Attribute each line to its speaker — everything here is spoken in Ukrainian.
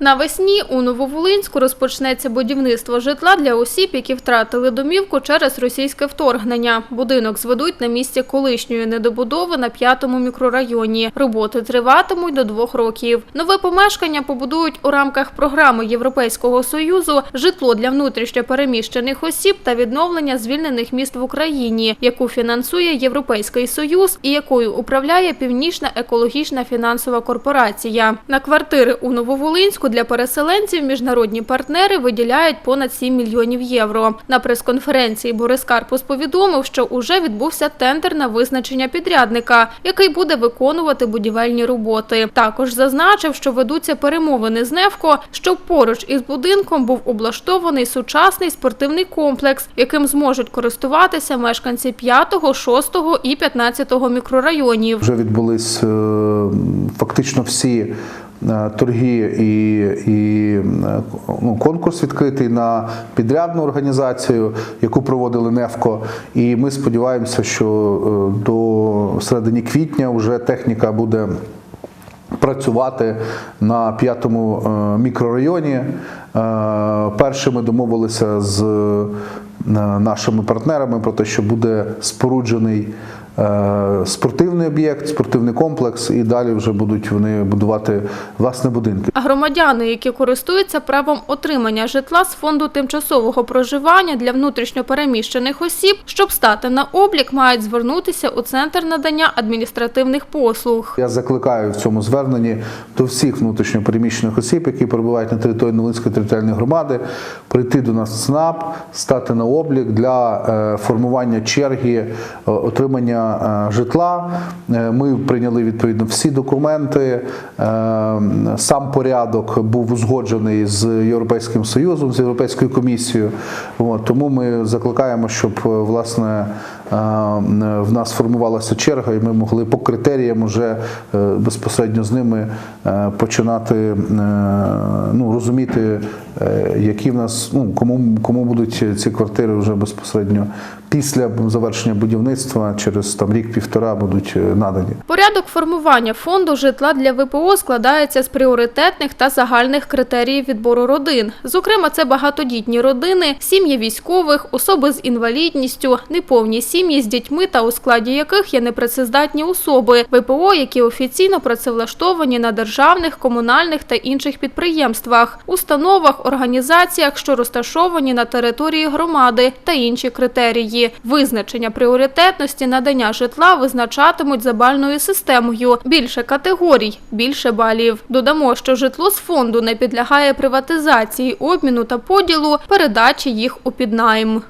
Speaker 1: Навесні у Нововолинську розпочнеться будівництво житла для осіб, які втратили домівку через російське вторгнення. Будинок зведуть на місці колишньої недобудови на п'ятому мікрорайоні. Роботи триватимуть до двох років. Нове помешкання побудують у рамках програми Європейського союзу житло для внутрішньо переміщених осіб та відновлення звільнених міст в Україні, яку фінансує Європейський союз і якою управляє Північна екологічна фінансова корпорація. На квартири у Нововолинську для переселенців міжнародні партнери виділяють понад 7 мільйонів євро. На прес-конференції Борис Карпус повідомив, що уже відбувся тендер на визначення підрядника, який буде виконувати будівельні роботи. Також зазначив, що ведуться перемовини з Невко, щоб поруч із будинком був облаштований сучасний спортивний комплекс, яким зможуть користуватися мешканці 5, 6 і 15 мікрорайонів.
Speaker 2: Вже відбулись е, фактично всі торги і, і е, ну, конкурс відкритий на підрядну організацію, яку проводили НЕФКО. І ми сподіваємося, що е, до середини квітня вже техніка буде. Працювати на п'ятому е, мікрорайоні. Е, Перше ми домовилися з е, нашими партнерами про те, що буде споруджений е, спортивний об'єкт, спортивний комплекс, і далі вже будуть вони будувати власне будинки.
Speaker 1: А громадяни, які користуються правом отримання житла з фонду тимчасового проживання для внутрішньопереміщених осіб, щоб стати на облік, мають звернутися у центр надання адміністративних послуг.
Speaker 2: Я закликаю в цьому зверненні до всіх внутрішньопереміщених осіб, які перебувають на території Новинської територіальної громади, прийти до нас в ЦНАП, стати на облік для е, формування черги е, отримання е, житла. Е, Ми прийняли відповідно всі документи. Е, Сам порядок був узгоджений з Європейським Союзом, з Європейською комісією. Тому ми закликаємо, щоб е, власне е, в нас формувалася черга, і ми могли по критеріям вже е, безпосередньо з ними е, починати е, ну, розуміти, які в нас ну, кому, кому будуть ці квартири вже безпосередньо після завершення будівництва через там рік-півтора будуть надані.
Speaker 1: Порядок формування фонду житла для ВПО складається з пріоритетних та загальних критеріїв відбору родин. Зокрема, це багатодітні родини, сім'ї військових, особи з інвалідністю, неповні сім'ї з дітьми та у складі яких є непрацездатні особи, ВПО, які офіційно працевлаштовані на державних, комунальних та інших підприємствах, установах, організаціях, що розташовані на території громади та інші критерії. Визначення пріоритетності надання житла визначатимуть за бальною системою. Більше категорій, більше балів. Додамо, що житло з фонду не підлягає приватизації, обміну та поділу, передачі їх у піднайм.